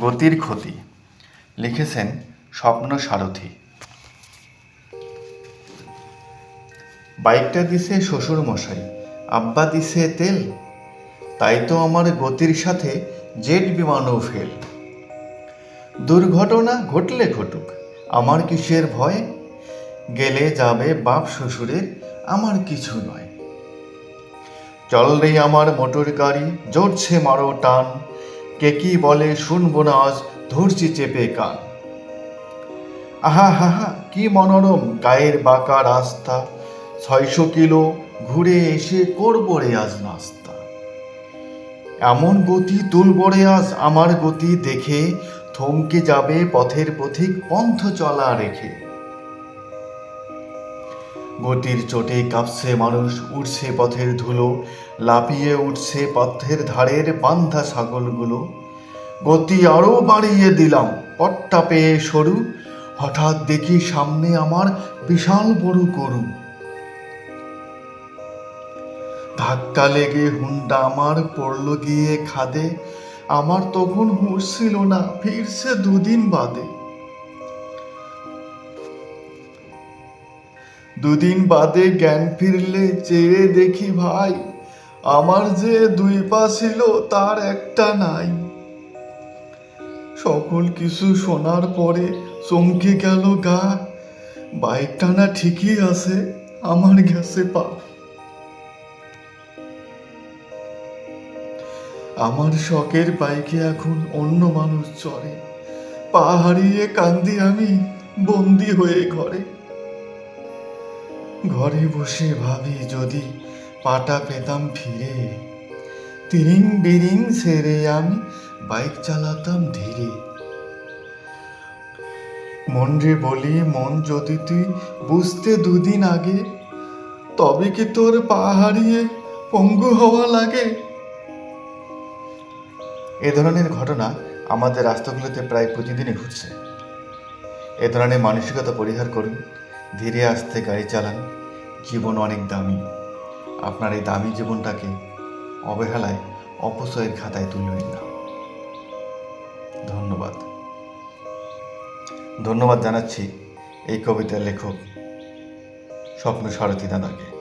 গতির ক্ষতি। লিখেছেন স্বপ্ন সারথি। বাইকটা দিছে শ্বশুর মশাই, আব্বা দিছে তেল। তাই তো আমার গতির সাথে জেট বিমানও ফেল। দুর্ঘটনা ঘটলে ঘটুক, আমার কিসের ভয়? গেলে যাবে বাপ শ্বশুরের, আমার কিছু নয়। চল রে আমার মোটর গাড়ি, জোরছে মারো টান। কে কি বলে শুনব না আজ ধরছি চেপে কান। আহা হাহা কি মনোরম গায়ের বাঁকা রাস্তা, ছয়শো কিলো ঘুরে এসে করব রে আজ নাস্তা। এমন গতি তুলব রে আজ আমার গতি দেখে থমকে যাবে পথের পথিক পন্থ চলা রেখে। গতির চোটে কাঁপছে মানুষ উঠছে পথের ধুলো, লাফিয়ে উঠছে পথের ধারের বান্ধা ছাগলগুলো। গতি আরও বাড়িয়ে দিলাম, পট্টা পেয়ে সরু। হঠাৎ দেখি সামনে আমার বিশাল বড় গরু। ধাক্কা লেগে হুন্ডা আমার পড়ল গিয়ে খাদে। আমার তখন হুঁশ ছিল না, ফিরছে দুদিন বাদে। দুদিন বাদে জ্ঞান ফিরলে চেয়ে দেখি ভাই, আমার যে দুই পা ছিল তার একটা নাই। সকল কিছু শোনার পরে চমকে গেল গা বাইক টানা ঠিকই আছে, আমার গেছে পা। আমার শখের বাইকে এখন অন্য মানুষ চড়ে, পা হারিয়ে কান্দি আমি বন্দি হয়ে ঘরে। ঘরে বসে ভাবি যদি পাটা পেতাম ফিরে। তিরিং বিরিং সেরে আমি বাইক চালাতাম ধীরে। মন রে বলি, মন যদি তুই বুঝতে দুদিন আগে, তবে কি তোর পা হারিয়ে পঙ্গু হওয়া লাগে? এ ধরনের ঘটনা আমাদের রাস্তাগুলোতে প্রায় প্রতিদিনই ঘটছে। এ ধরনের মানসিকতা পরিহার করুন ধীরে আস্তে গাড়ি চালান, জীবন অনেক দামি। আপনার এই দামি জীবনটাকে অবহেলায়, অপচয়ের খাতায় তুলবেন না। ধন্যবাদ। ধন্যবাদ জানাচ্ছি এই কবিতার লেখক স্বপ্ন সারথী দাদাকে।